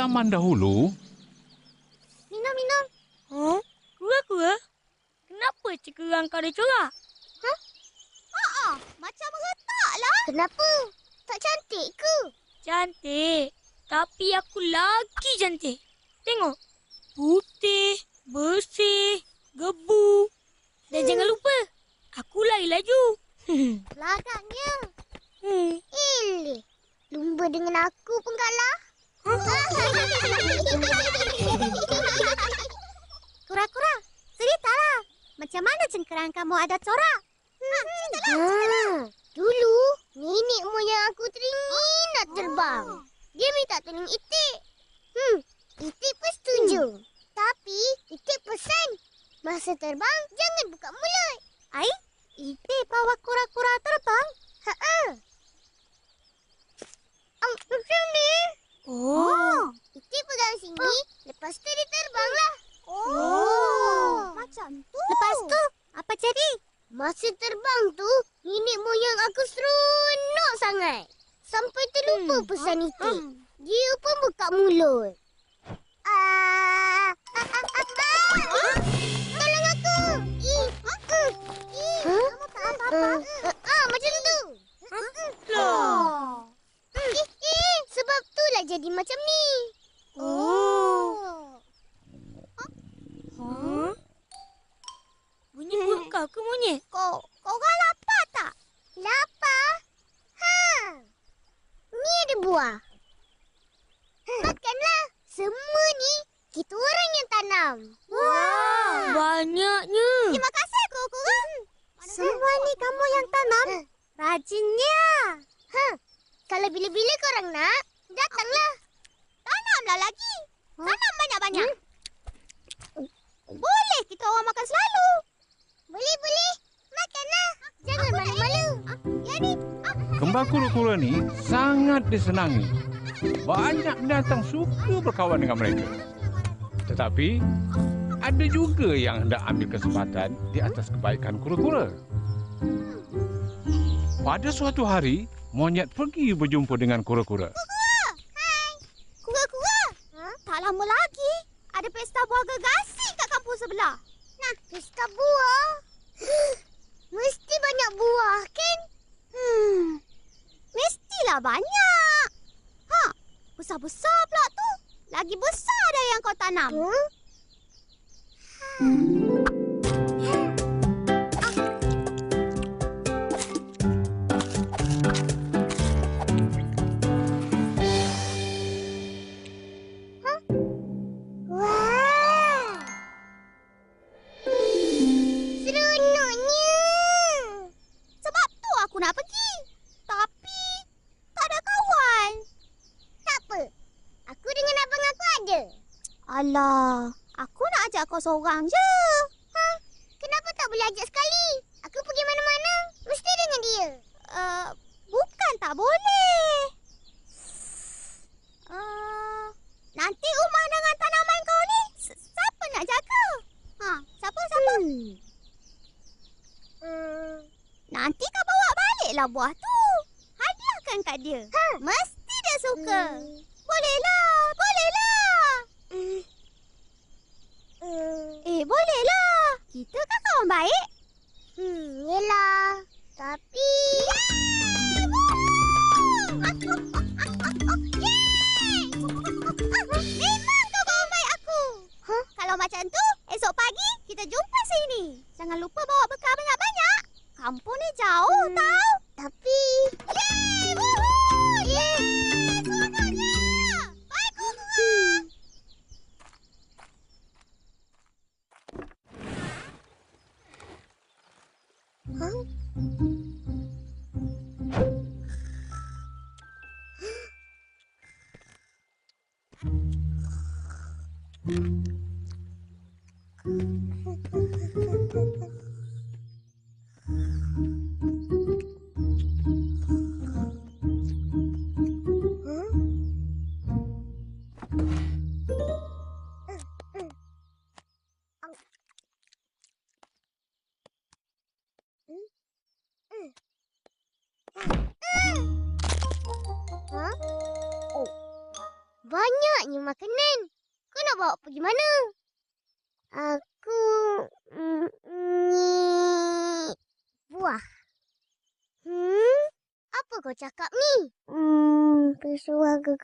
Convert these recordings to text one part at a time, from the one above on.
zaman dahulu, Minum, minum. Huh? Kura-kura? Kenapa cekerang kau ada corak? Ah, macam retak lah. Kenapa? Tak cantik ke? Cantik. Tapi aku lagi cantik. Tengok. Putih, bersih, gebu. Dan jangan lupa, aku lari laju. Belakangnya. hmm. Ilih. Lumba dengan aku pun kalah. Kura-kura, ceritalah. Macam mana cengkerang kamu ada corak? Ha, ceritalah, ceritalah. Dulu, nenek moyang aku teringin nak terbang. Dia minta tolong Itik. Hmm, Itik pun setuju. Tapi, Itik pesan. Masa terbang, jangan buka mulut. Ai, Itik bawa kura-kura terbang? Ha-ha. Um, macam ni. Oh. Itik pegang sini, lepas tu dia terbanglah. Oh. Macam tu. Lepas tu, apa jadi? Masa terbang tu, nenek moyang aku seronok sangat. Sampai terlupa Hmm. pesan Itik. Dia pun buka mulut. Ah, ah, ah, ah, ah. Tolong aku. Ih, uh, ih. Kamu tak apa-apa. Ah, macam tu. Lah. Eh, eh, sebab tu lah jadi macam ni. Oh. Huh? Bunyi perut kau ke monyet? Kau, kau orang lapar tak? Lapar? Ha. Ni ada buah. Makanlah. Semua ni kita orang yang tanam. Wah, banyaknya. Terima kasih, kura-kura. Semua ni kamu yang tanam? Rajinnya. Ha. Kalau bila-bila korang nak, datanglah. Lagi. Tanam banyak-banyak. Boleh kita orang makan selalu. Boleh, boleh. Makanlah. Jangan malu-malu. Ni. kembang kura-kura ni sangat disenangi. Banyak binatang suka berkawan dengan mereka. Tetapi, ada juga yang hendak ambil kesempatan di atas kebaikan kura-kura. Pada suatu hari, monyet pergi berjumpa dengan kura-kura. Kura-kura. Ha? Tak lama lagi. Ada pesta buah gergasi kat kampung sebelah. Nah, pesta buah? Mesti banyak buah, kan? Hmm. Mestilah banyak. Ha, besar-besar pula tu. Lagi besar dari yang kau tanam. Hmm? Wah! Seorang je. Ha? Kenapa tak boleh ajak sekali? Aku pergi mana-mana, mesti dengan dia. Uh, bukan tak boleh. Uh, nanti rumah dengan tanaman kau ni, siapa nak jaga? Ha, siapa, siapa? Hmm. Hmm. Nanti kau bawa baliklah buah tu. Hadiahkan kat dia. Ha. Mesti dia suka. Hmm. Bolehlah, bolehlah. Hmm. Hmm. Eh, bolehlah. Kita kan kawan baik. Hmm, yelah. Tapi... Memang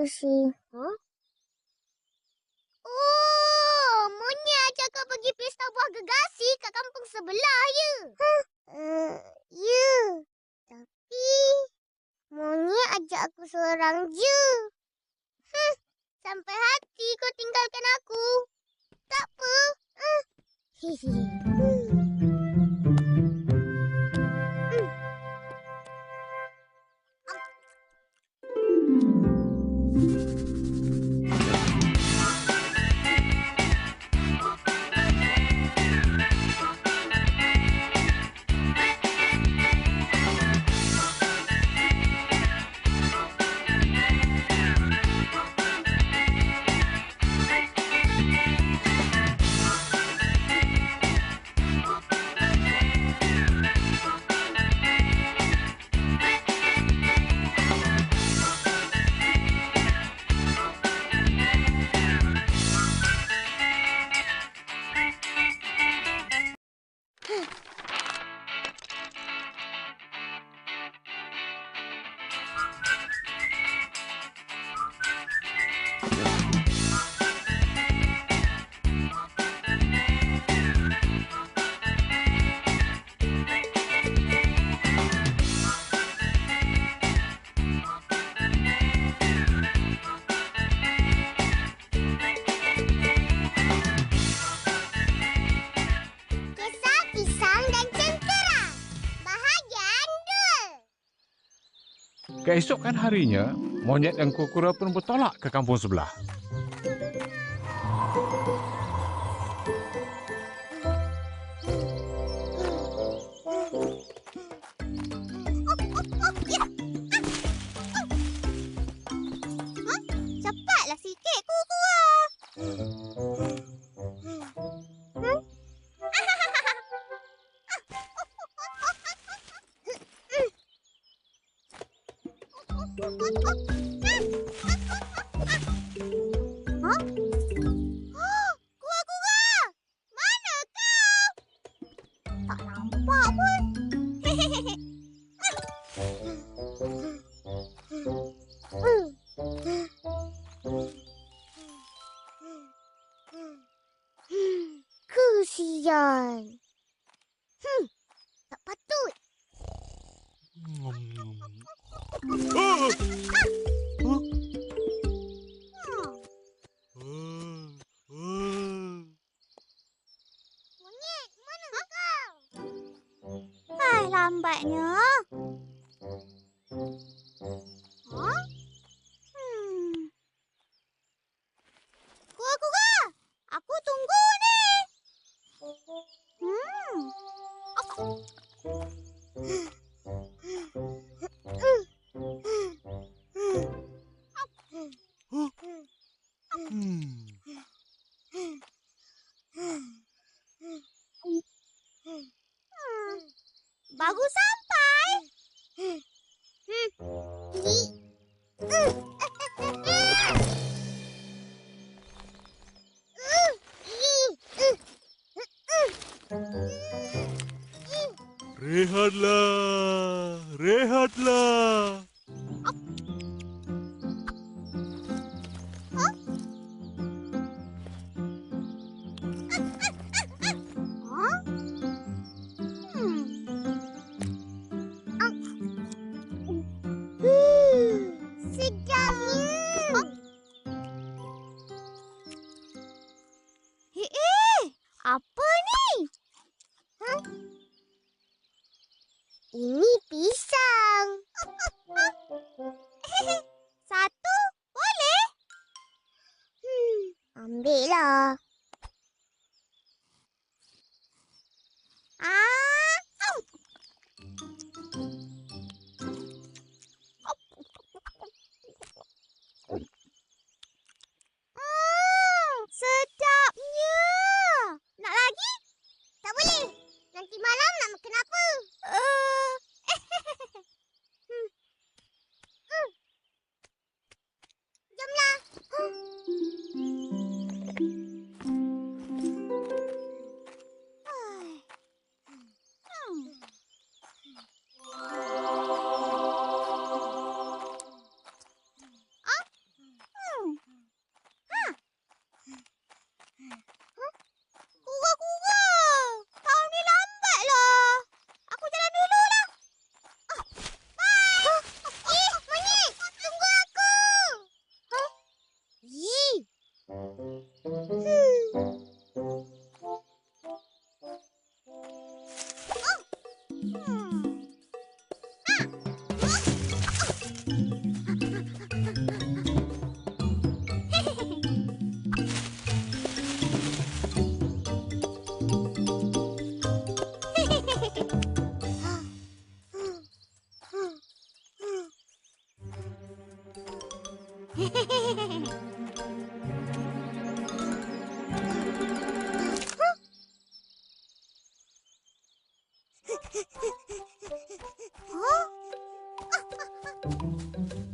gegesi. Huh? Oh, monyet cakap pergi pesta buah gegasi kat kampung sebelah ya? Huh? Uh, ya. Tapi monyet ajak aku seorang je. Huh, sampai hati kau tinggalkan aku. Tak apa. Uh. Hihi. Keesokan harinya, monyet dan kura-kura pun bertolak ke kampung sebelah. Mm-hmm. Lagi? 自 thank you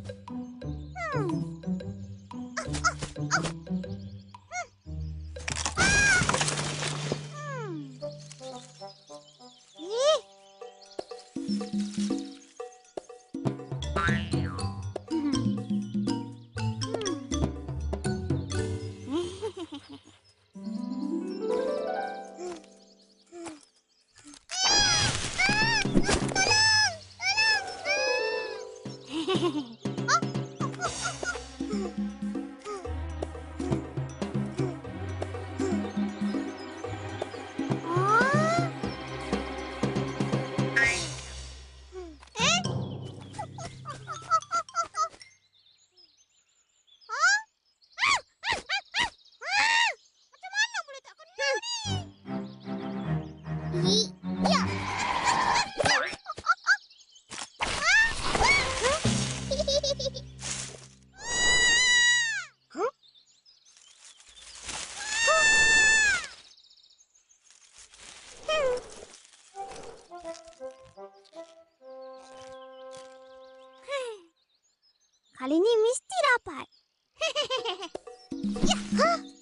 呀哈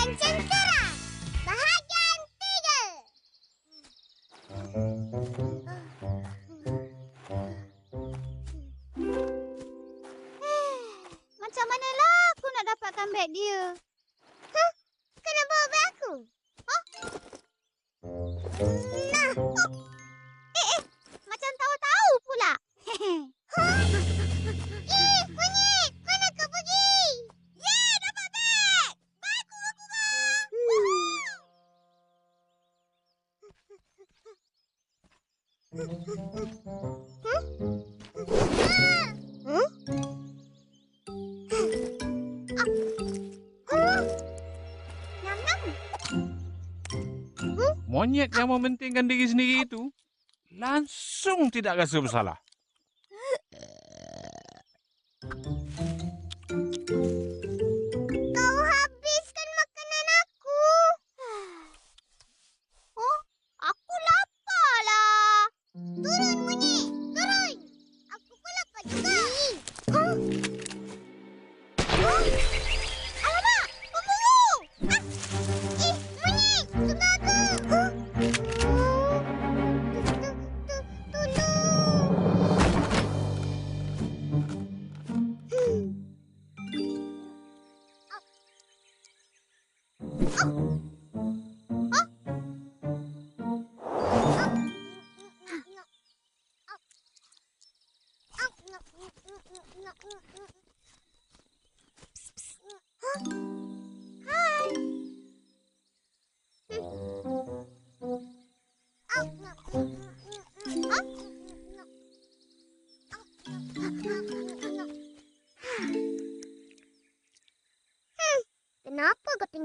Adventure Monyet yang mementingkan diri sendiri itu langsung tidak rasa bersalah.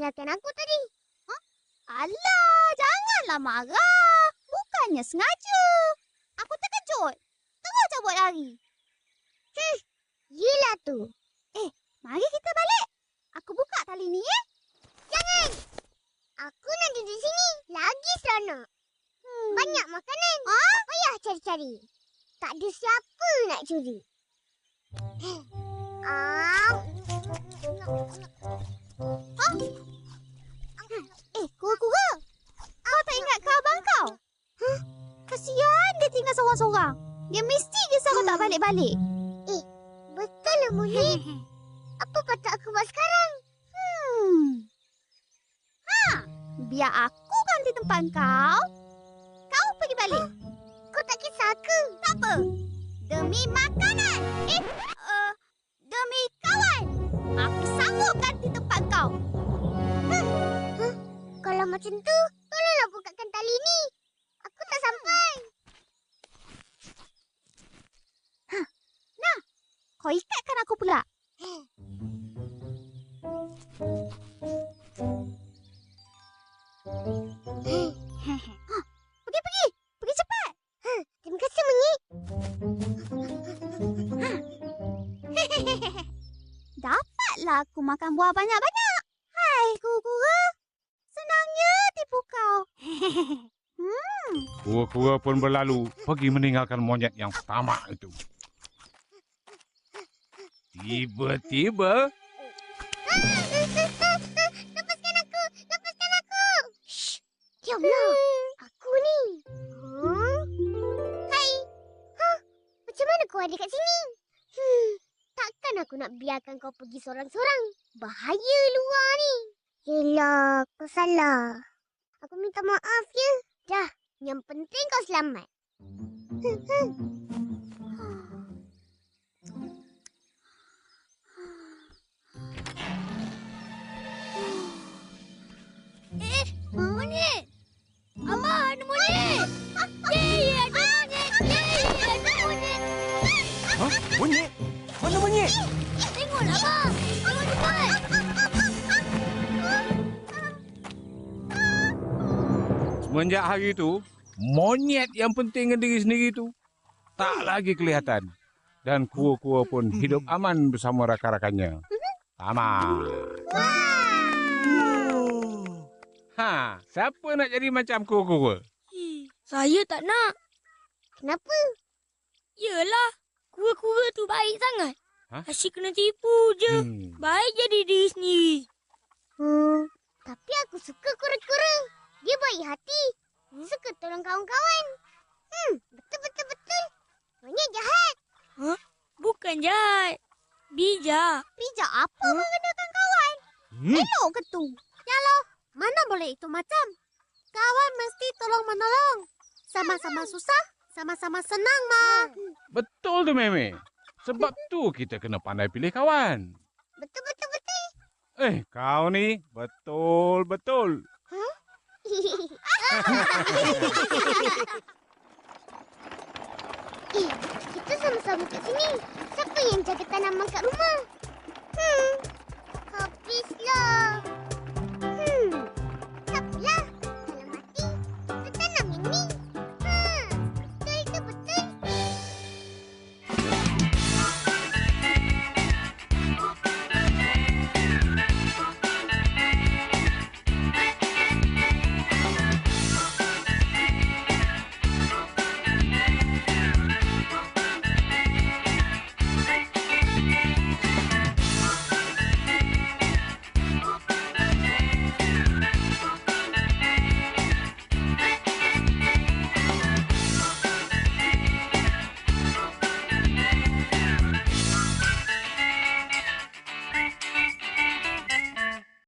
ingatkan aku tadi. Huh? Alah, janganlah marah. Bukannya sengaja. Tinggal seorang-seorang. Dia mesti kisah kau tak balik-balik. Eh, betul lah Muli. Apa patut aku buat sekarang? Hmm. Ha, biar aku ganti tempat kau. Kau pergi balik. Kau tak kisah aku? Tak apa. Demi makanan. Eh, uh, demi kawan. Aku sanggup ganti tempat kau. Huh. Huh? Kalau macam tu, tolonglah bukakan tali ni. Aku tak sampai. Hah. Nah, kau ikatkan aku pula. Pergi, pergi. Pergi cepat. Terima kasih, Menyi. Dapatlah aku makan buah banyak-banyak. Hai, kura-kura. Senangnya tipu kau. Kura-kura pun berlalu pergi meninggalkan monyet yang tamak itu. Tiba-tiba, Lepaskan aku! Lepaskan aku! Shh! Diamlah! Aku ni! Hmm? Hai! Hah? Macam mana kau ada kat sini? Hmm, takkan aku nak biarkan kau pergi seorang-seorang. Bahaya luar ni. Yelah, kau salah. Aku minta maaf ya. Dah, yang penting kau selamat. Hmm, hmm. Tengoklah, abang! Tengok cepat! semenjak hari itu, monyet yang penting dengan diri sendiri itu tak lagi kelihatan. Dan kura-kura pun hidup aman bersama rakan-rakannya. Tamat. Oh. Ha, siapa nak jadi macam kura-kura? Ih, Saya tak nak. Kenapa? Yelah, kura-kura tu baik sangat. Ha? Asyik kena tipu je. Hmm. Baik jadi diri sendiri. Hmm, tapi aku suka kura-kura. Dia baik hati. Suka tolong kawan-kawan. Hmm, betul-betul-betul. Monyet jahat. Bukan jahat. Bijak. Bijak apa hmm? menggunakan kawan? Hmm? Elok ke tu? Yalah, mana boleh itu macam? Kawan mesti tolong menolong. Sama-sama susah, sama-sama senang, Ma. Betul tu, Meme. Sebab tu kita kena pandai pilih kawan. Betul-betul-betul. Eh, kau ni betul-betul. eh, kita sama-sama kat sini. Siapa yang jaga tanaman kat rumah? Hmm, habislah.